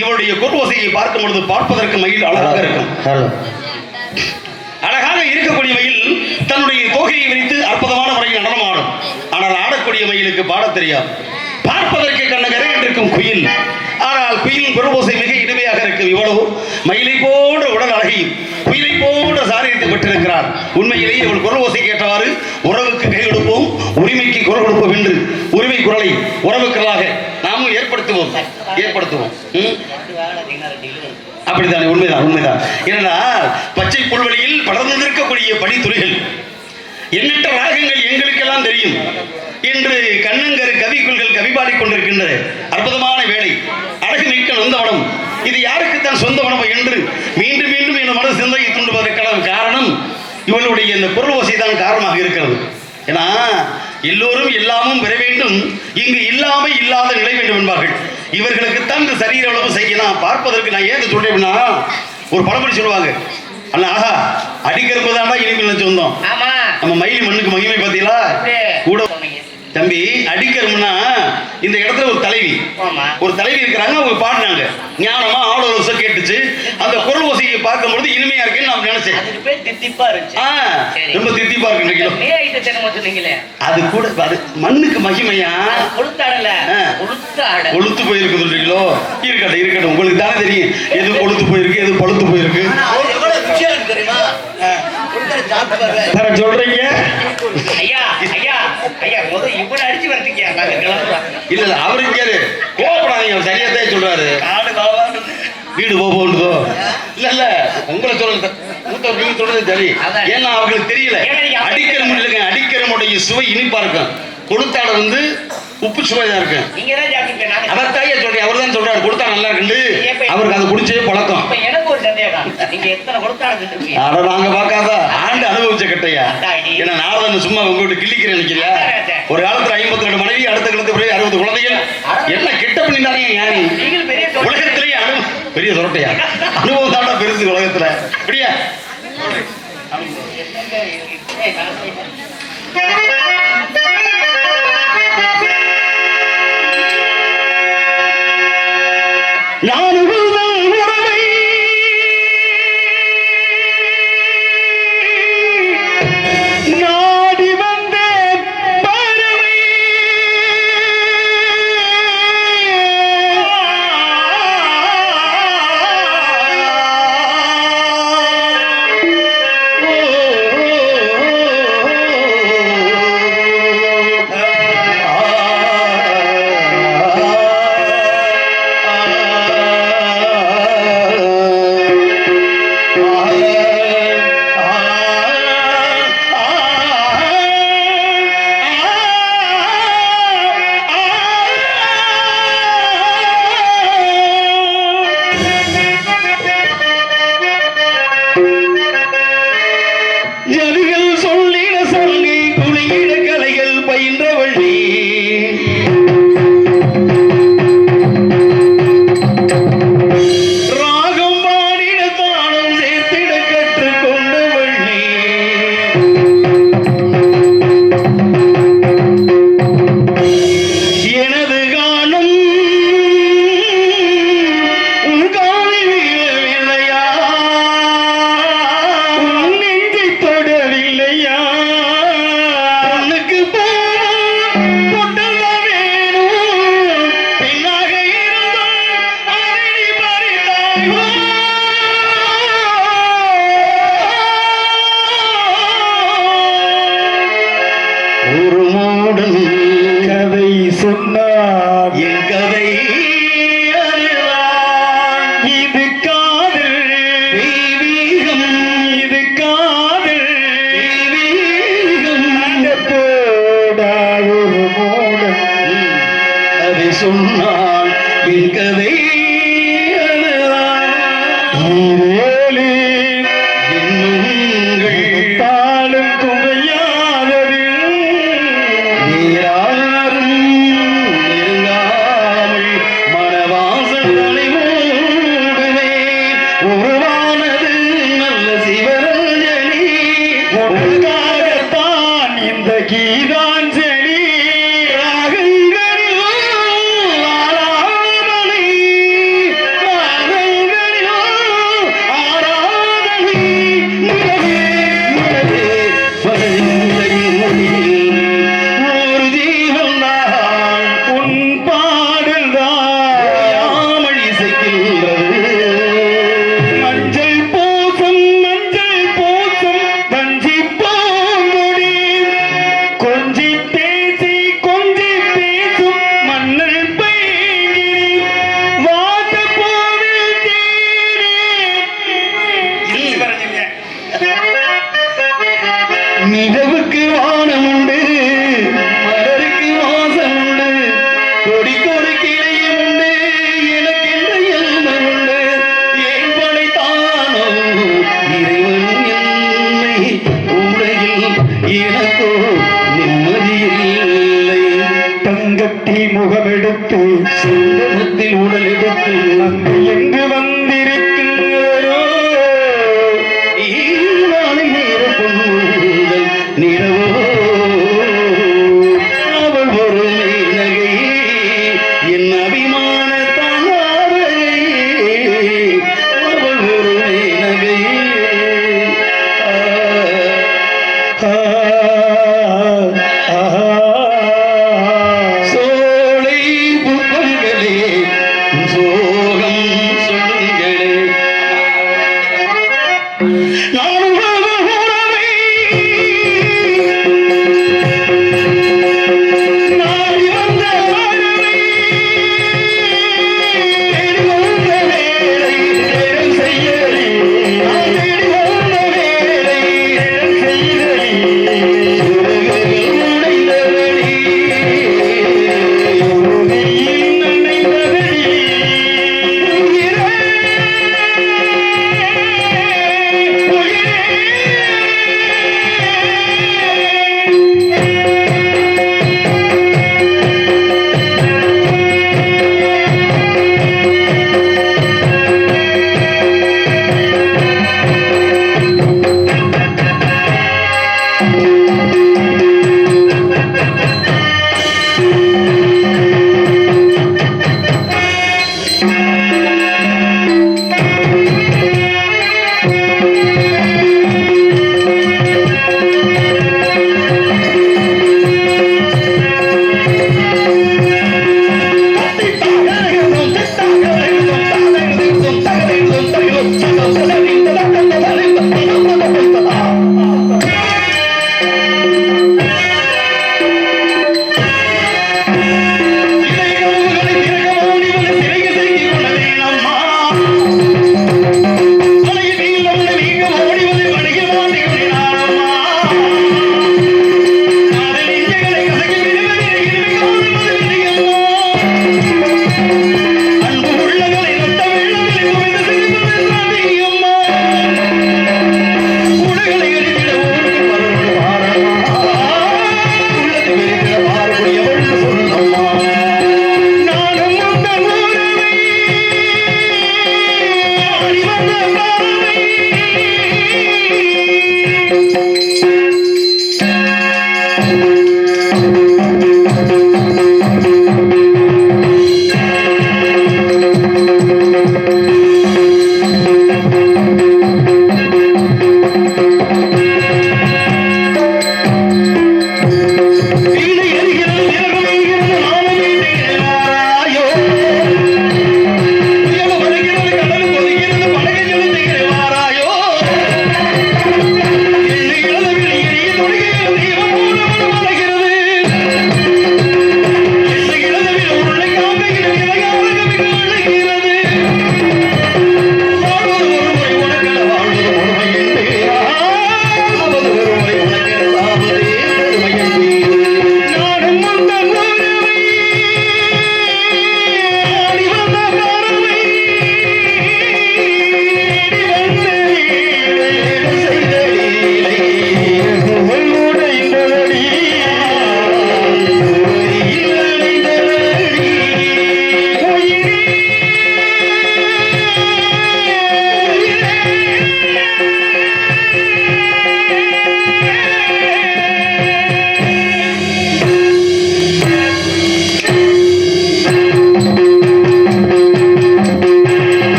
இவருடைய குர்வசையை பார்க்கும் பொழுது பார்ப்பதற்கு மயில் அழகாக இருக்கும். அழகாக இருக்கக்கூடிய மயில் தன்னுடைய தோகையை விரித்து அற்புதமான முறையில் நடனமாடும் ஆனால் ஆடக்கூடிய மயிலுக்கு பாடத் தெரியாது. பார்ப்பதற்கு கண்ணகரை என்றிருக்கும் குயில். ஆனால் குயிலின் குரவோசை மிக இனிமையாக இருக்கும். இவ்வளவு மயிலை போன்ற உடல் அழகையும் குயிலை போன்ற சாரியத்தை பெற்றிருக்கிறார். உண்மையிலேயே இவள் குரவோசை கேட்டவாறு உறவுக்கு கை கொடுப்போம் உரிமைக்கு குரல் கொடுப்போம் என்று உரிமை குரலை உறவுக்களாக ஏற்படுத்துவோம். ஏற்படுத்துவோம். அப்படித்தானே? உண்மைதான் உண்மைதான். ஏனென்றால் பச்சை புல்வெளியில் படர்ந்து நிற்கக்கூடிய பனித்துளிகள். எண்ணற்ற ராகங்கள் எங்களுக்கெல்லாம் தெரியும். என்று கண்ணங்கரு கவிக்குள்கள் கவி பாடிக் அற்புதமான வேலை அழகு மிக்க நந்தவனம். இது யாருக்குத்தான் சொந்த வனம் என்று மீண்டும் மீண்டும் என் மனது சிந்தனை தூண்டுவதற்கான காரணம் இவளுடைய இந்த குரல் ஓசை தான் காரணமாக இருக்கிறது. ஏன்னா எல்லோரும் எல்லாமும் பெற வேண்டும். இங்கு இல்லாமை இல்லாத நிலை வேண்டும் என்பார்கள். இவர்களுக்கு தான் இந்த சரீர அளவு செய்யலாம் பார்ப்பதற்கு நான் ஏன் சொல்றேன்னா ஒரு பழமொழி சொல்லுவாங்க. அண்ணா ஆஹா அடிக்கரும்பு தாண்டா இனிமேல் சொந்தம் நம்ம மயிலி மண்ணுக்கு மகிமை பார்த்தீங்களா. கூட. தம்பி அடிக்கரும்புனா இந்த இடத்துல ஒரு தலைவி. ஒரு தலைவி இருக்கிறாங்க அவங்க பாடினாங்க ஞானமா ஆடோரசம் கேட்டுச்சு. அந்த குரல் ஓசையை பார்க்கும்பொழுது இனிமையா இருக்குன்னு நான் நினைச்சேன். தித்திப்பா இருந்துச்சு. ரொம்ப தித்திப்பா இருக்கு அது கூட அது மண்ணுக்கு மகிமையா? கொளுத்தாடல. கொளுத்து போயிருக்கு சொல்றீங்களோ? இருக்கட்டும் இருக்கட்டும். உங்களுக்கு தானே தெரியும். எது கொளுத்து போயிருக்கு எது பழுத்து போயிருக்கு? சொல்றீங்க? இல்ல இல்ல அவரு இருக்காரு கோபப்படாதீங்க சரியா தான் சொல்றாரு. வீடு போக போகுதோ இல்ல இல்ல உங்களை சொல்றது மூத்தவர் நீங்க சொல்றது சரி. அதான். ஏன்னா அவங்களுக்கு தெரியல. அடிக்கிற முடியலங்க அடிக்கிறமுடைய சுவை இனிப்பா இருக்கும். கொடுத்தாட வந்து உப்பு சுவை தான் இருக்கும். நீங்க தான் சாப்பிட்டீங்க நாங்க அவர் தாயே சொல்றேன் அவர் தான் சொல்றாரு கொடுத்தா நல்லா இருக்குண்டு அவருக்கு அதை குடிச்சே பழக்கம் இப்ப எனக்கு ஒரு சந்தேகம் நீங்க எத்தனை கொளுத்தாட திட்டுவீங்க. அட நாங்க பார்க்காத. ஆண்டு அனுபவிச்ச கட்டையா. ஏன்னா நாரதன் சும்மா உங்க வீட்டு கிள்ளிக்கிறேன் நினைக்கிறியா. ஒரு காலத்துல ஐம்பத்தி ரெண்டு மனைவி அடுத்த காலத்து பிறகு அறுபது குழந்தைகள். என்ன கெட்ட பண்ணிட்டானே ஞானி? உலகத்திலேயே அனு பெரிய சொரட்டையா? அனுபவம் தாண்டா பெருசு உலகத்துல. அப்படியா?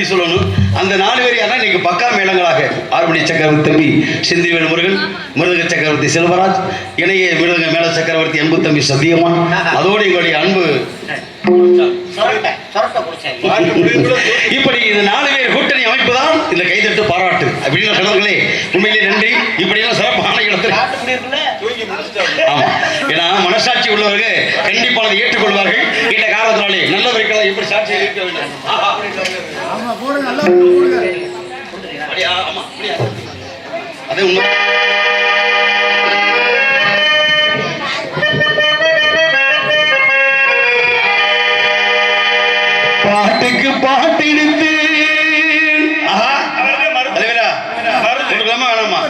திருப்பி சொல்லணும். அந்த நாலு பேர் யாரா இன்னைக்கு பக்கா மேளங்களாக ஆறுமணி சக்கரவர்த்தி தம்பி செந்தில்வேல் முருகன் மிருதக சக்கரவர்த்தி செல்வராஜ் இணைய மிருதக மேல சக்கரவர்த்தி அன்பு தம்பி சத்தியமா அதோடு எங்களுடைய அன்பு. இப்படி இந்த நாலு பேர் கூட்டணி அமைப்பு தான் இந்த கைதட்டு பாராட்டு. அப்படின்னு சொல்லுங்களே உண்மையிலே நன்றி. இப்படியெல்லாம் சிறப்பான இடத்துல. ஏன்னா மனசாட்சி உள்ளவர்கள் கண்டிப்பாக ஏற்றுக்கொள்வார்கள். இந்த காரணத்தினாலே நல்ல எப்படி சாட்சி இருக்க வேண்டும்? அதே உண்மை. பாட்டுக்கு பாட்டு இருந்து வேணாமா?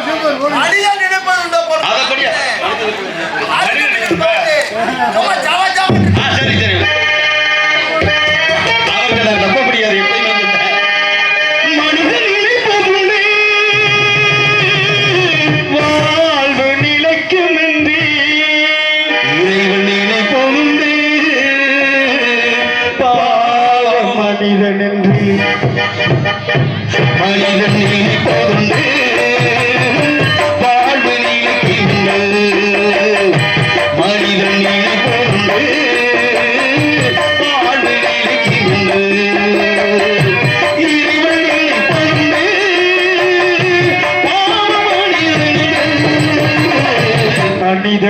சரி சரி. அவர்களை நான் நம்ப முடியாது எப்படி மனிதன் என்று மனிதன் போதுண்டு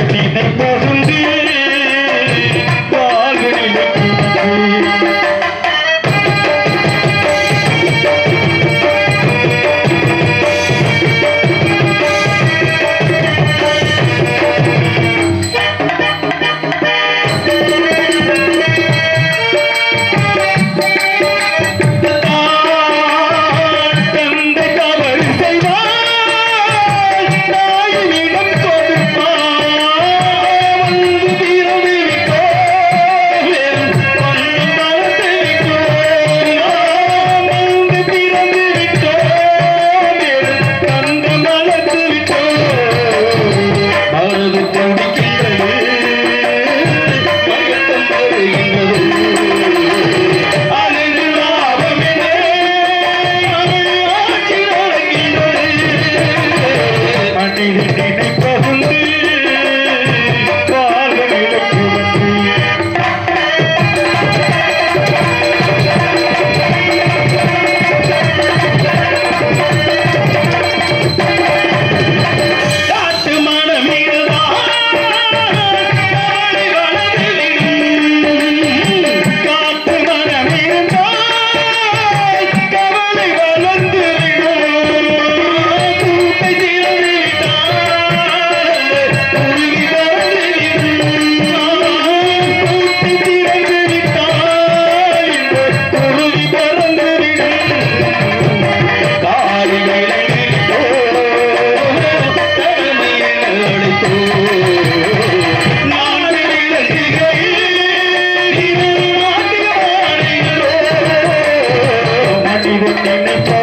que ne ne ne ne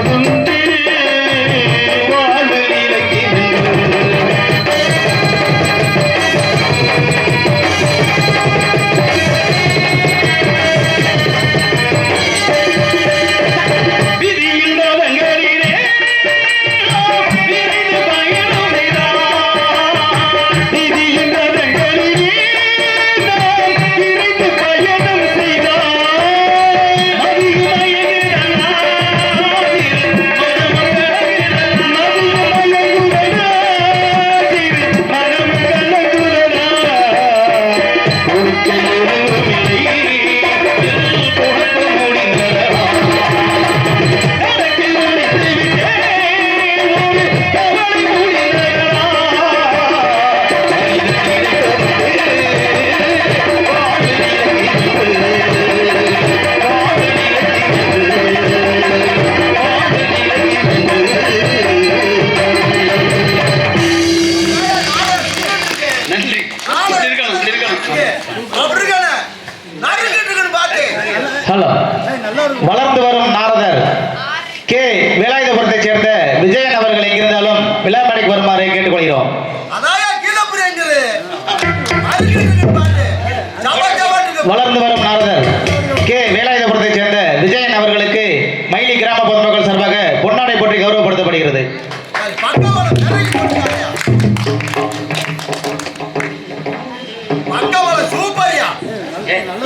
அவர்கள் சார்பாக பொன்னாடை போற்றி கௌரவப்படுத்தப்படுகிறது.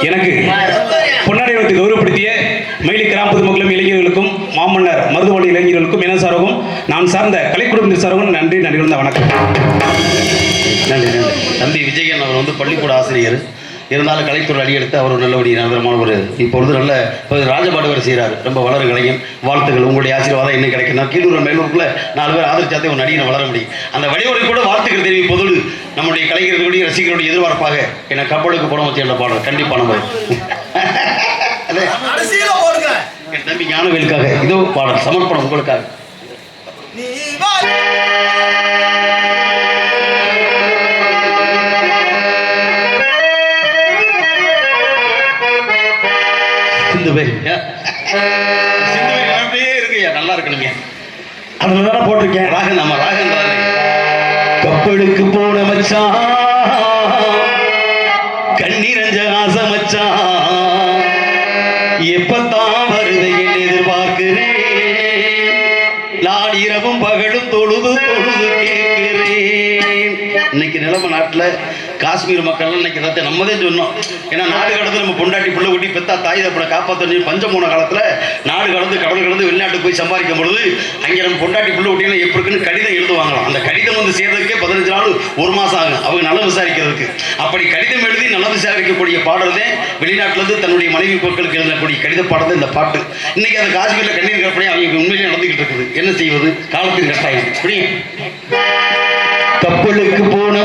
எனக்கு பொன்னாடை வைத்து கௌரவப்படுத்திய மயிலி கிராம பொதுமக்களும் இளைஞர்களுக்கும் மாமன்னர் மருதுபாண்டி இளைஞர்களுக்கும் என சார்பும் நான் சார்ந்த கலைக்குடும்பத்தின் சார்பும் நன்றி நன்றி வணக்கம். நன்றி நன்றி. தம்பி விஜயன் அவர் வந்து பள்ளிக்கூட ஆசிரியர். இருந்தாலும் கலைத்துறை அடியெடுத்து அவர் ஒரு நல்லபடி நிரந்தரமான ஒரு இப்பொழுது நல்ல ராஜபாடுவர் செய்கிறார் ரொம்ப வளரும் கலைஞன். வாழ்த்துக்கள். உங்களுடைய ஆசீர்வாதம் என்ன கிடைக்கும். நான் கீழூர் மேலூருக்குள்ள நாலு பேர் ஆதரிச்சாதே ஒரு நடிகனை வளர முடியும். அந்த வழிமுறை கூட வாழ்த்துக்கள் தெரிவிப்பதோடு நம்முடைய கலைஞர்களுடைய ரசிகர்களுடைய எதிர்பார்ப்பாக என்ன கப்பலுக்கு படம் வச்சு பாடல். கடைசியில போடுங்க. என் தம்பி ஞானவேலுக்காக இதோ பாடல். சமர்ப்பணம் உங்களுக்காக. கப்பலுக்கு போன வச்சா கண்ணீரஞ்ச ஆசை மச்சான் எப்பத்தான் வருதையில் எதிர்பார்க்கிறேன். நான் இரவும் பகலும் தொழுது தொழுது கேட்கிறேன். இன்னைக்கு நிலம நாட்டில் காஷ்மீர் மக்கள்லாம் இன்னைக்கு சத்தியம் நம்மதே சொன்னோம். ஏன்னா நாடு கடந்து நம்ம பொண்டாட்டி புள்ள குட்டி பெத்தா தாய் தப்பனை காப்பாற்றணும் பஞ்சம் போன காலத்தில் நாடு கடந்து கடல் கடந்து வெளிநாட்டுக்கு போய் சம்பாதிக்கும் பொழுது அங்கே நம்ம பொண்டாட்டி புள்ள குட்டிலாம் எப்படி இருக்குன்னு கடிதம் எழுதுவாங்களாம். அந்த கடிதம் வந்து சேர்றதுக்கே பதினஞ்சு நாள் ஒரு மாதம் ஆகும். அவங்க நலம் விசாரிக்கிறதுக்கு. அப்படி கடிதம் எழுதி நல்ல விசாரிக்கக்கூடிய பாடல் தான் வெளிநாட்டிலேருந்து தன்னுடைய மனைவி மக்களுக்கு எழுதக்கூடிய கடித பாடல் இந்த பாட்டு. இன்னைக்கு அந்த காஷ்மீரில் கண்ணீர் கற்பனை அவங்க உண்மையிலே நடந்துகிட்டு இருக்குது. என்ன செய்வது? காலத்தின் கட்டாயம். புரியும் கப்பலுக்கு போன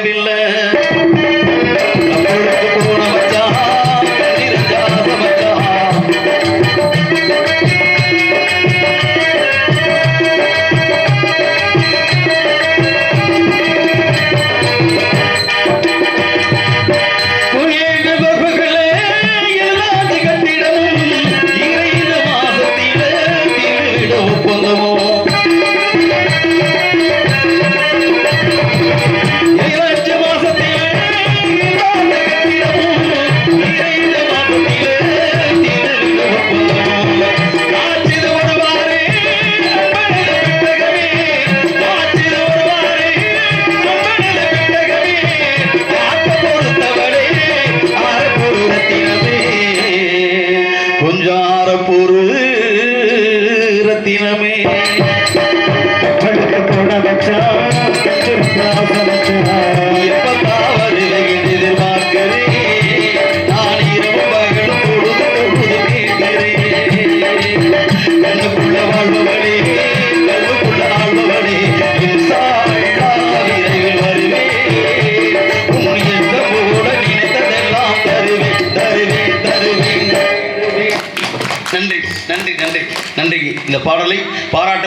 بالله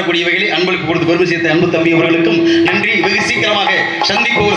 தரக்கூடியவைகளை அன்பளுக்கு கொடுத்து பெருமை சேர்த்த அன்பு தம்பி அவர்களுக்கும் நன்றி. வெகு சீக்கிரமாக சந்திப்போம்.